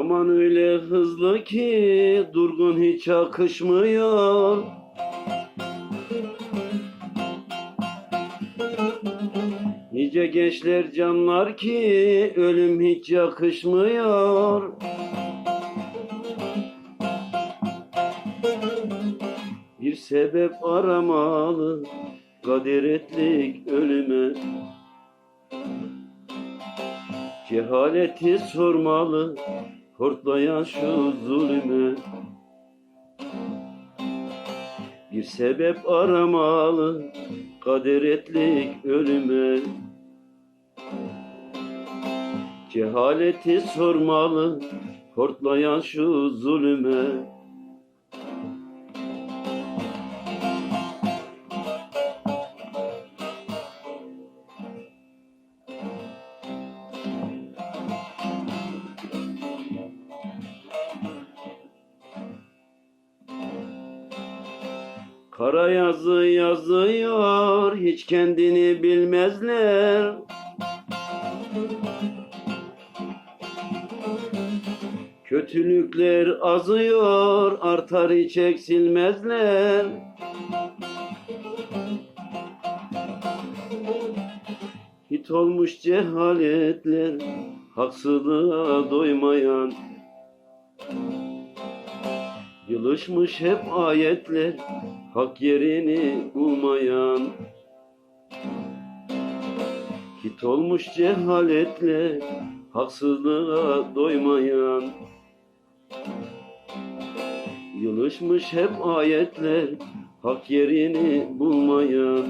Zaman öyle hızlı ki durgun hiç akışmıyor. Nice gençler canlar ki ölüm hiç yakışmıyor. Bir sebep aramalı kadiretlik ölüme. Cehaleti sormalı hortlayan şu zulüme. Bir sebep aramalı kaderetlik ölüme. Cehaleti sormalı hortlayan şu zulüme. Kara yazı yazıyor hiç kendini bilmezler. Kötülükler azıyor artar hiç eksilmezler. Hit olmuş cehaletler haksızlığa doymayan Yılışmış hep ayetler hak yerini bulmayan. Hit olmuş cehaletle haksızlığa doymayan. Yılışmış hep ayetler hak yerini bulmayan